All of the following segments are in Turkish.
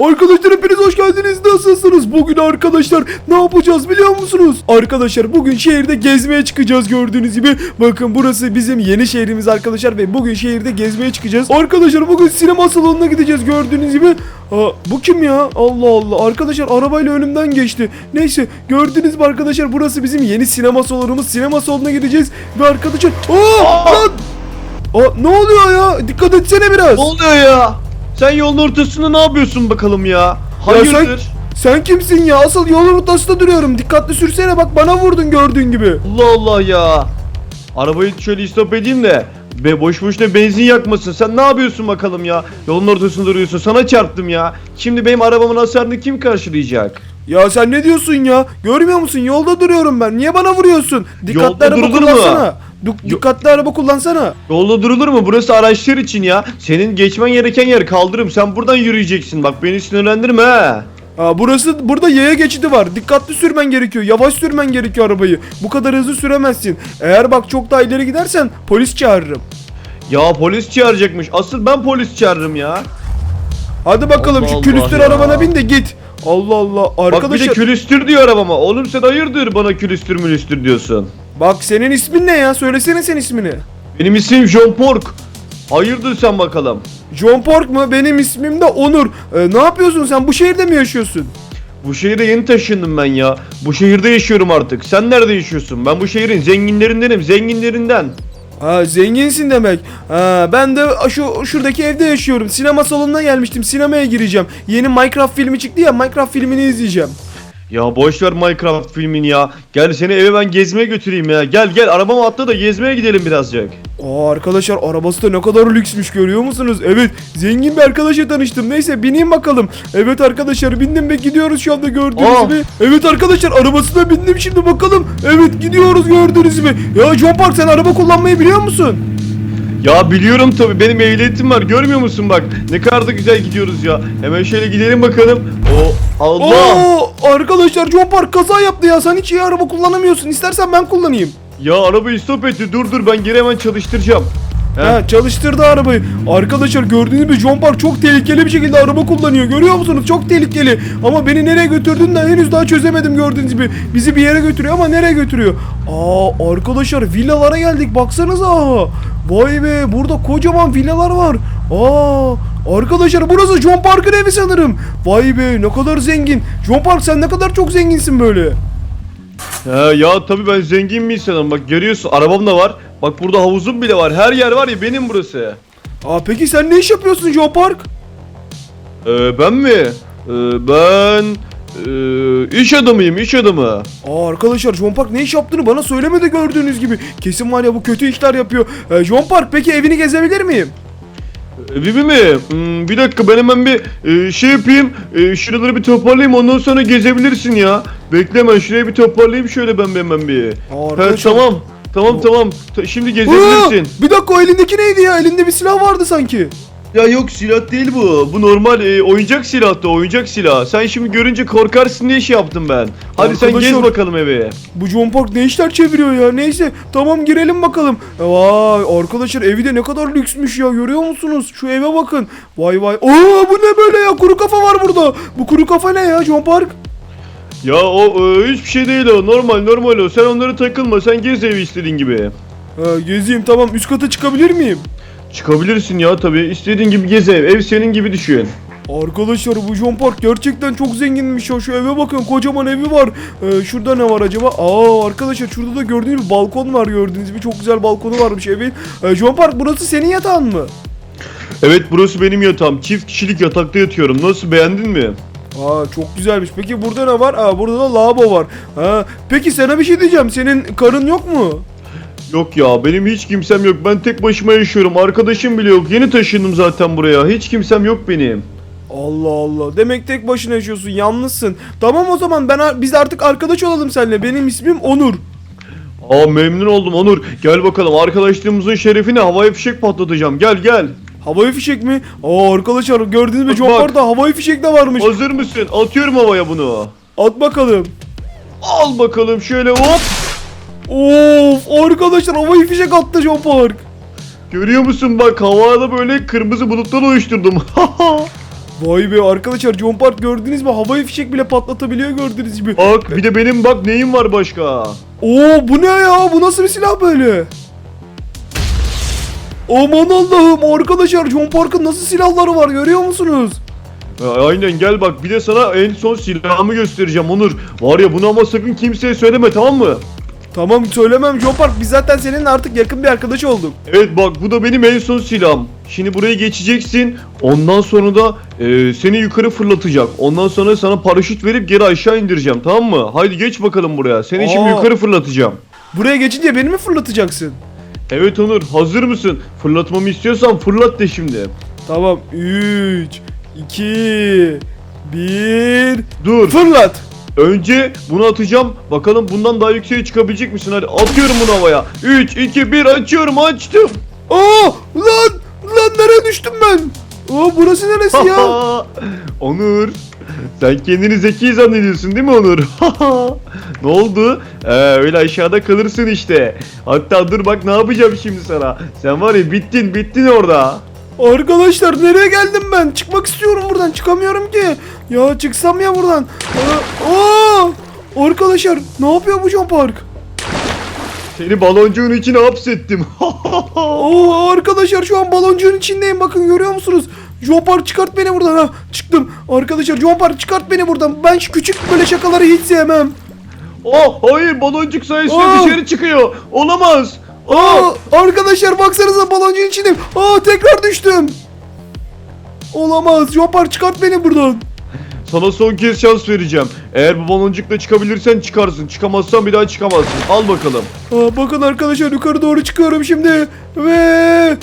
Arkadaşlar hepiniz hoş geldiniz. Nasılsınız? Bugün arkadaşlar ne yapacağız biliyor musunuz? Arkadaşlar bugün şehirde gezmeye çıkacağız gördüğünüz gibi. Bakın burası bizim yeni şehrimiz arkadaşlar ve bugün şehirde gezmeye çıkacağız. Arkadaşlar bugün sinema salonuna gideceğiz gördüğünüz gibi. Aa, bu kim ya? Allah Allah. Arkadaşlar arabayla önümden geçti. Neyse gördünüz mü arkadaşlar burası bizim yeni sinema salonumuz. Sinema salonuna gideceğiz ve arkadaşlar... Aa, lan! Aa, ne oluyor ya? Dikkat etsene biraz. Ne oluyor ya? Sen yolun ortasında ne yapıyorsun bakalım ya? Hayırdır? sen- Sen kimsin ya? Asıl yolun ortasında duruyorum. Dikkatli sürsene bak bana vurdun gördüğün gibi. Allah Allah ya. Arabayı şöyle stop edeyim de be boş boşuna benzin yakmasın. Sen ne yapıyorsun bakalım ya? Yolun ortasında duruyorsun. Sana çarptım ya. Şimdi benim arabamın hasarını kim karşılayacak? Ya sen ne diyorsun ya? Görmüyor musun? Yolda duruyorum ben. Niye bana vuruyorsun? Dikkatli araba durulur mu? Duk- dikkatli araba kullansana. Yolda durulur mu? Burası araçlar için ya. Senin geçmen gereken yer kaldırım. Sen buradan yürüyeceksin. Bak beni sinirlendirme. Aa, burası burada yaya geçidi var. Dikkatli sürmen gerekiyor. Yavaş sürmen gerekiyor arabayı. Bu kadar hızlı süremezsin. Eğer bak çok daha ileri gidersen polis çağırırım. Ya polis çağıracakmış. Asıl ben polis çağırırım ya. Hadi bakalım Allah şu Allah külüstür ya. arabana bin de git. Allah Allah. Bak bir de Arkadaşlar külüstür diyor arabama. Oğlum sen hayırdır bana külüstür mülüstür diyorsun. Bak senin ismin ne ya? Söylesene sen ismini. Benim ismim John Pork. Hayırdır sen bakalım. John Pork mu? Benim ismim de Onur. Ee, ne yapıyorsun sen? Bu şehirde mi yaşıyorsun? Bu şehire yeni taşındım ben ya. Bu şehirde yaşıyorum artık. Sen nerede yaşıyorsun? Ben bu şehrin zenginlerindenim. Zenginlerinden. Ha zenginsin demek. Ha, ben de şu şuradaki evde yaşıyorum. Sinema salonuna gelmiştim. Sinemaya gireceğim. Yeni Minecraft filmi çıktı ya. Minecraft filmini izleyeceğim. Ya boş ver Minecraft filmini ya. Gel seni eve ben gezmeye götüreyim ya. Gel gel arabama atla da gezmeye gidelim birazcık. Aa arkadaşlar arabası da ne kadar lüksmüş görüyor musunuz? Evet zengin bir arkadaşla tanıştım. Neyse bineyim bakalım. Evet arkadaşlar bindim ve gidiyoruz şu anda gördüğünüz Aa. gibi. Evet arkadaşlar arabasına bindim şimdi bakalım. Evet gidiyoruz gördüğünüz gibi. Ya John Park sen araba kullanmayı biliyor musun? Ya biliyorum tabi benim ehliyetim var görmüyor musun bak ne kadar da güzel gidiyoruz ya hemen şöyle gidelim bakalım o Allah Oo arkadaşlar John Park kaza yaptı ya. Sen hiç iyi araba kullanamıyorsun. İstersen ben kullanayım. ya arabayı stop etti dur dur ben geri hemen çalıştıracağım He. Ha çalıştırdı arabayı. Arkadaşlar gördüğünüz gibi John Park çok tehlikeli bir şekilde araba kullanıyor. Görüyor musunuz? Çok tehlikeli. Ama beni nereye götürdüğünü de henüz daha çözemedim gördüğünüz gibi. Bizi bir yere götürüyor ama nereye götürüyor? Aa arkadaşlar villalara geldik. Baksanıza. Vay be burada kocaman villalar var. Aa arkadaşlar burası John Park'ın evi sanırım. Vay be ne kadar zengin. John Park sen ne kadar çok zenginsin böyle. He ya tabi ben zengin bir insanım bak görüyorsun arabam da var bak burada havuzum bile var her yer var ya benim burası Aa peki sen ne iş yapıyorsun John Park? ee, ben mi Ee, ben ee, iş adamıyım iş adamı Aa arkadaşlar John Park ne iş yaptığını bana söylemedi gördüğünüz gibi. Kesin var ya bu kötü işler yapıyor. Ee, John Park peki evini gezebilir miyim? Evi mi? Hmm, bir dakika ben hemen bir e, şey yapayım. E, şuraları bir toparlayayım ondan sonra gezebilirsin ya. Bekle hemen şurayı bir toparlayayım şöyle ben bir hemen bir. Aa, arkadaşlar- tamam. Tamam tamam. Ta- şimdi Aa, gezebilirsin. bir dakika o elindeki neydi ya? Elinde bir silah vardı sanki. Ya yok silah değil bu. Bu normal e, oyuncak silahtı oyuncak silah. Sen şimdi görünce korkarsın diye şey yaptım ben. Hadi sen Arkadaşlar- gez bakalım eve. Bu John Park ne işler çeviriyor ya? Neyse tamam girelim bakalım. E, Vay arkadaşlar evi de ne kadar lüksmüş ya görüyor musunuz? Şu eve bakın. Vay vay. Aa bu ne böyle ya? Kuru kafa var burada. Bu kuru kafa ne ya John Park? Ya o e, hiçbir şey değil o. Normal normal o. Sen onları takılma. Sen gez evi istediğin gibi. Ha, gezeyim tamam üst kata çıkabilir miyim? Çıkabilirsin ya tabii. İstediğin gibi gez ev. Ev senin gibi düşün. Arkadaşlar bu John Park gerçekten çok zenginmiş ya. Şu eve bakın kocaman evi var. Ee, şurada ne var acaba? Aa arkadaşlar şurada da gördüğünüz gibi balkon var gördüğünüz gibi. Çok güzel balkonu varmış evin. Ee, John Park burası senin yatağın mı? Evet burası benim yatağım. Çift kişilik yatakta yatıyorum. Nasıl beğendin mi? Aa çok güzelmiş. Peki burada ne var? Aa burada da lavabo var. Ha, peki sana bir şey diyeceğim. Senin karın yok mu? Yok ya benim hiç kimsem yok. Ben tek başıma yaşıyorum. Arkadaşım bile yok. Yeni taşındım zaten buraya. Hiç kimsem yok benim. Allah Allah. Demek tek başına yaşıyorsun. Yalnızsın. Tamam o zaman ben biz artık arkadaş olalım seninle. Benim ismim Onur. Aa memnun oldum Onur. Gel bakalım arkadaşlığımızın şerefine havai fişek patlatacağım. Gel gel. Havai fişek mi? Aa arkadaşlar John bak. Park'ta havai fişek de varmış. Hazır mısın? Atıyorum havaya bunu. At bakalım. Al bakalım şöyle hop. Of arkadaşlar havai fişek attı John Park. Görüyor musun bak havada böyle kırmızı bulutlar oluşturdum. Vay be arkadaşlar John Park gördünüz mü? Havai fişek bile patlatabiliyor gördüğünüz gibi. Bak bir de benim bak neyim var başka. Oo bu ne ya? Bu nasıl bir silah böyle? Aman Allah'ım arkadaşlar John Park'ın nasıl silahları var görüyor musunuz? Aynen gel bak bir de sana en son silahımı göstereceğim Onur. Var ya bunu ama sakın kimseye söyleme tamam mı? Tamam söylemem John Park biz zaten senin artık yakın bir arkadaş olduk. Evet bak bu da benim en son silahım. Şimdi buraya geçeceksin. Ondan sonra da e, seni yukarı fırlatacak. Ondan sonra sana paraşüt verip geri aşağı indireceğim tamam mı? Haydi geç bakalım buraya. Seni şimdi Aa. yukarı fırlatacağım. Buraya geçince beni mi fırlatacaksın? Evet Onur hazır mısın? Fırlatmamı istiyorsan fırlat de şimdi. Tamam 3 2 1 Dur. Fırlat. Önce bunu atacağım. Bakalım bundan daha yükseğe çıkabilecek misin? Hadi atıyorum bunu havaya. 3, 2, 1 açıyorum açtım. Aa lan lan nereye düştüm ben? Aa burası neresi ya? Onur. Sen kendini zeki zannediyorsun değil mi Onur? ne oldu? Ee, öyle aşağıda kalırsın işte. Hatta dur bak ne yapacağım şimdi sana. Sen var ya bittin bittin orada. Arkadaşlar nereye geldim ben? Çıkmak istiyorum buradan. Çıkamıyorum ki. Ya çıksam ya buradan. Aa! Arkadaşlar ne yapıyor bu John Park? Seni baloncuğun içine hapsettim. Oo arkadaşlar şu an baloncuğun içindeyim. Bakın görüyor musunuz? John Park çıkart beni buradan ha. Çıktım. Arkadaşlar John Park çıkart beni buradan. Ben şu küçük böyle şakaları hiç sevmem. oh hayır baloncuk sayesinde Aa! dışarı çıkıyor. Olamaz. Aa, arkadaşlar baksanıza baloncuğun içindeyim. Aa tekrar düştüm. Olamaz. John Park çıkart beni buradan. Sana son kez şans vereceğim. Eğer bu baloncukla çıkabilirsen çıkarsın. Çıkamazsan bir daha çıkamazsın. Al bakalım. Aa, bakın arkadaşlar yukarı doğru çıkıyorum şimdi. Ve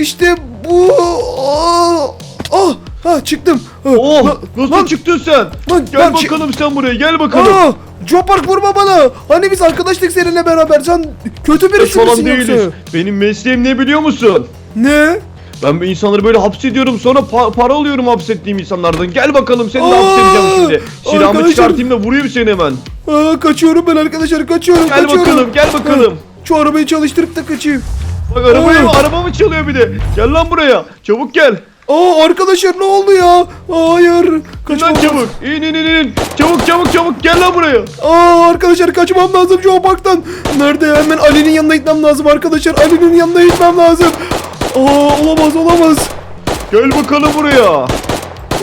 işte bu. Aa, ah, ha çıktım. Ha, Oh lan- nasıl lan- çıktın sen? lan- Gel lan çı- bakalım sen buraya gel bakalım. Aa, Joe Park vurma bana. Hani biz arkadaşlık seninle beraber. Sen kötü birisi falan misin değiliz. yoksa? Benim mesleğim ne biliyor musun? Ne? Ben bu insanları böyle hapsediyorum sonra pa- para alıyorum hapsettiğim insanlardan. Gel bakalım seni de Aa, hapsedeceğim şimdi. Silahımı arkadaşlar- çıkartayım da vurayım seni hemen. Aa, kaçıyorum ben arkadaşlar kaçıyorum Gel kaçıyorum. bakalım gel bakalım. Şu arabayı çalıştırıp da kaçayım. Bak arabayı Aa. arabamı çalıyor bir de. Gel lan buraya. Çabuk gel. Aa arkadaşlar ne oldu ya? Hayır. İn lan Kaçmam çabuk. İn in in in. Çabuk çabuk çabuk gel lan buraya. Aa arkadaşlar kaçmam lazım Joe Park'tan. Nerede? Hemen Ali'nin yanına gitmem lazım arkadaşlar. Ali'nin yanına gitmem lazım. Aa olamaz olamaz. Gel bakalım buraya.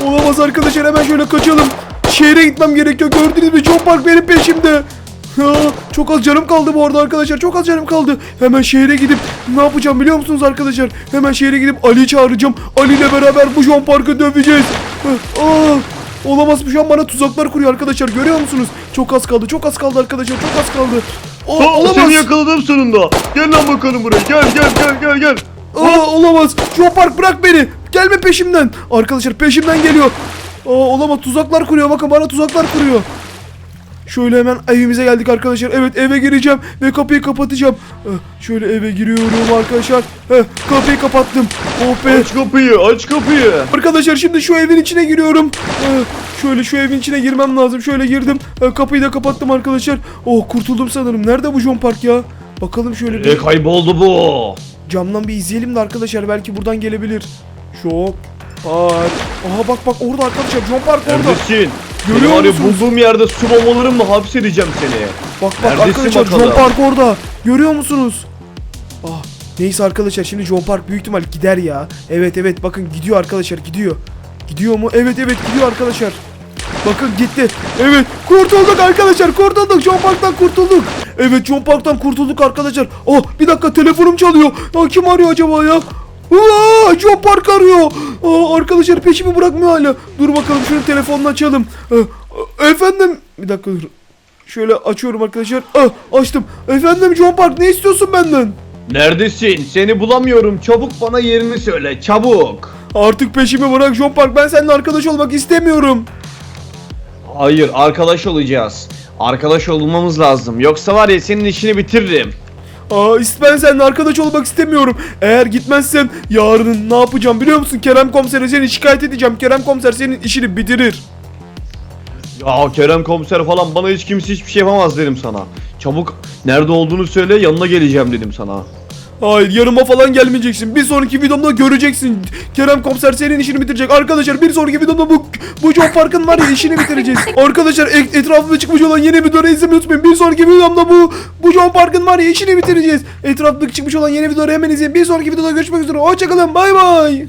Olamaz arkadaşlar hemen şöyle kaçalım. Şehre gitmem gerekiyor. Gördünüz mü Joe Park benim peşimde. Ha, çok az canım kaldı bu arada arkadaşlar. Çok az canım kaldı. Hemen şehre gidip ne yapacağım biliyor musunuz arkadaşlar? Hemen şehre gidip Ali'yi çağıracağım. Ali ile beraber bu John Park'ı döveceğiz. Aa, olamaz bu şu an bana tuzaklar kuruyor arkadaşlar. Görüyor musunuz? Çok az kaldı. Çok az kaldı arkadaşlar. Çok az kaldı. Aa, Ha, olamaz. seni yakaladım sonunda. Gel lan bakalım buraya. Gel gel gel gel gel. Aa, olamaz. John Park bırak beni. Gelme peşimden. Arkadaşlar peşimden geliyor. Aa, olamaz tuzaklar kuruyor. Bakın bana tuzaklar kuruyor. Şöyle hemen evimize geldik arkadaşlar. Evet eve gireceğim ve kapıyı kapatacağım. Eh, Şöyle eve giriyorum arkadaşlar. Heh, kapıyı kapattım. Oh be. Aç kapıyı aç kapıyı. Arkadaşlar şimdi şu evin içine giriyorum. Eh, Şöyle şu evin içine girmem lazım. Şöyle girdim. Eh, Kapıyı da kapattım arkadaşlar. Oh kurtuldum sanırım. Nerede bu John Park ya? Bakalım şöyle bir Ne kayboldu bu? camdan bir izleyelim de arkadaşlar. Belki buradan gelebilir. John Park. Aha bak bak orada arkadaşlar. John Park orada. Neredesin? Görüyor Seni var ya musunuz? bulduğum yerde su bombalarımla hapsedeceğim seni. Bak bak Neredesin arkadaşlar bakalım? John Park orada. Görüyor musunuz? Ah neyse arkadaşlar şimdi John Park büyük ihtimal gider ya. Evet evet bakın gidiyor arkadaşlar gidiyor. Gidiyor mu? Evet evet gidiyor arkadaşlar. Bakın gitti. Evet kurtulduk arkadaşlar kurtulduk. John Park'tan kurtulduk. Evet John Park'tan kurtulduk arkadaşlar. Oh bir dakika telefonum çalıyor. Ya, kim arıyor acaba ya? Aa, John Park arıyor. Aa, arkadaşlar peşimi bırakmıyor hala. Dur bakalım şunun telefonunu açalım. Ee, efendim bir dakika dur. Şöyle açıyorum arkadaşlar. Ah, açtım. Efendim John Park ne istiyorsun benden? Neredesin? Seni bulamıyorum. Çabuk bana yerini söyle. Çabuk. Artık peşimi bırak John Park. Ben seninle arkadaş olmak istemiyorum. Hayır arkadaş olacağız. Arkadaş olmamız lazım. Yoksa var ya senin işini bitiririm. Aa, ben seninle arkadaş olmak istemiyorum. Eğer gitmezsen yarın ne yapacağım biliyor musun? Kerem komisere seni şikayet edeceğim. Kerem komiser senin işini bitirir. Ya Kerem komiser falan bana hiç kimse hiçbir şey yapamaz dedim sana. Çabuk nerede olduğunu söyle yanına geleceğim dedim sana. Hayır yanıma falan gelmeyeceksin. Bir sonraki videomda göreceksin. Kerem komiser senin işini bitirecek. Arkadaşlar bir sonraki videomda bu bu John Park'ın var ya işini bitireceğiz. Arkadaşlar e- etrafında çıkmış olan yeni videoları izlemeyi unutmayın. Bir sonraki videomda bu bu John Park'ın var ya işini bitireceğiz. Etrafında çıkmış olan yeni videoları hemen izleyin. Bir sonraki videoda görüşmek üzere. Hoşçakalın. Bay bay.